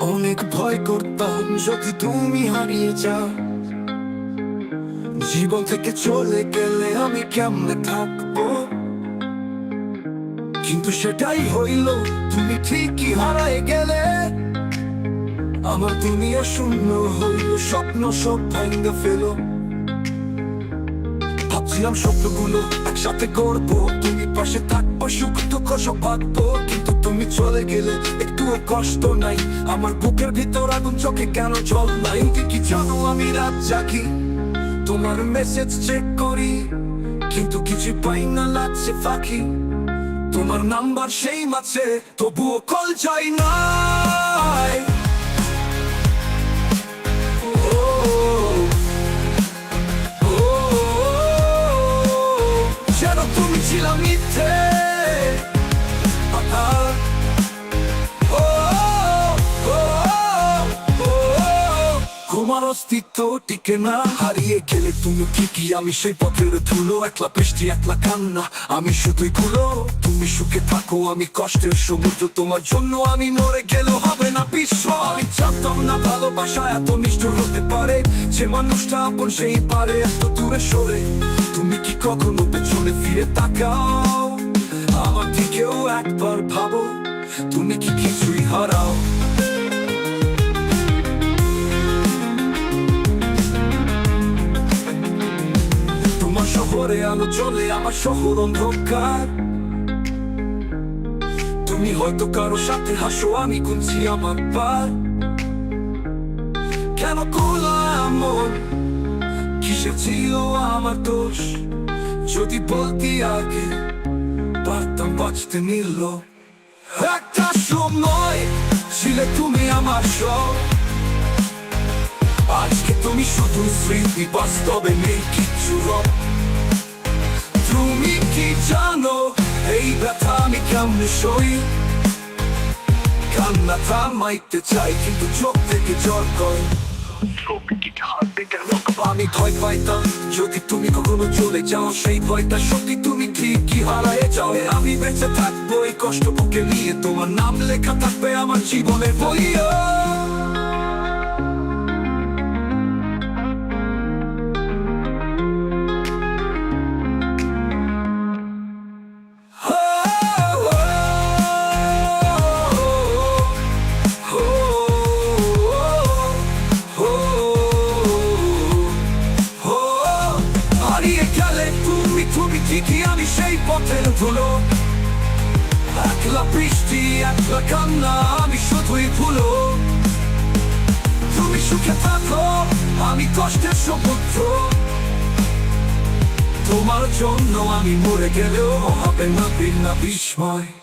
অনেক ভয় করতাম যদি তুমি হারিয়ে যাও। জীবন থেকে চলে গেলে আমি কেমনে থাকব? কিন্তু সেটাই হইল, তুমি ঠিকই হারায় গেলে। আমার দুনিয়া শূন্য হইল, স্বপ্ন সব ভেঙে ফেলো। ভাবছিলাম স্বপ্নগুলো একসাথে করব তুমি পাশে থাকব, সুখ দুঃখ সব ভাববো কিন্তু তুমি চলে গেলে একটুও কষ্ট নাই আমার বুকের ভিতর আগুন চোখে কেন জল নাই কি জানো আমি রাত জাগি তোমার মেসেজ চেক করি কিন্তু কিছু পাই না লাগছে ফাঁকি তোমার নাম্বার সেই মাছে তবুও কল চাই না তুমি ছিলাম তোমার অস্তিত্ব টিকে না। হারিয়ে গেলে তুমি ঠিকই, আমি সেই পথের ধুলো, একলা বৃষ্টি একলা কান্না। আমি শুধুই ভুলো তুমি সুখে থাকো, আমি কষ্টের সমুদ্র, তোমার জন্য আমি মরে গেলেও হবে না বিশ্ব। আমি না ভালোবাসা এত নিষ্ঠুর হতে পারে। যে মানুষটা আপন সেই পারে, এত দূরে সরে। তুমি কি কখনো পেছনে ফিরে তাকাও? আমার দিকেও একবার ভাবো, তুমি কি কিছুই হারাও? শহরে আলো চলে আমার শহর অন্ধকার। তুমি হয়তো কারও সাথে হাসো, আমি গুনছি আমার পার। কেন করলাম কিসে ছিল আমার দোষ? যদি বলতি আগে, পারতাম বাঁচতে নিল একটা সময় ছিলে তুমি আমার সব। আজকে তুমি শুধু স্মৃতি, বাস্তবে নেই কিচ্ছু রব। কেমনে কান্না থামাইতে চাই কিন্তু চোখ থেকে জল কয় আমি ভয় পাইতাম যদি তুমি কখনো চলে যাও সেই ভয়টা সত্যি তুমি ঠিকই হারায় যাও আমি বেঁচে থাকব এই কষ্ট বুকে নিয়ে তোমার নাম লেখা থাকবে আমার জীবনের বইয়া ঠিকই আমি সেই পথের ধুলো একলা বৃষ্টি একলা কান্না আমি শুধুই ভুলো তুমি সুখে থাকো আমি কষ্টের সমুদ্র তোমার জন্য আমি মরে গেলেও হবে না বিনা বিস্ময়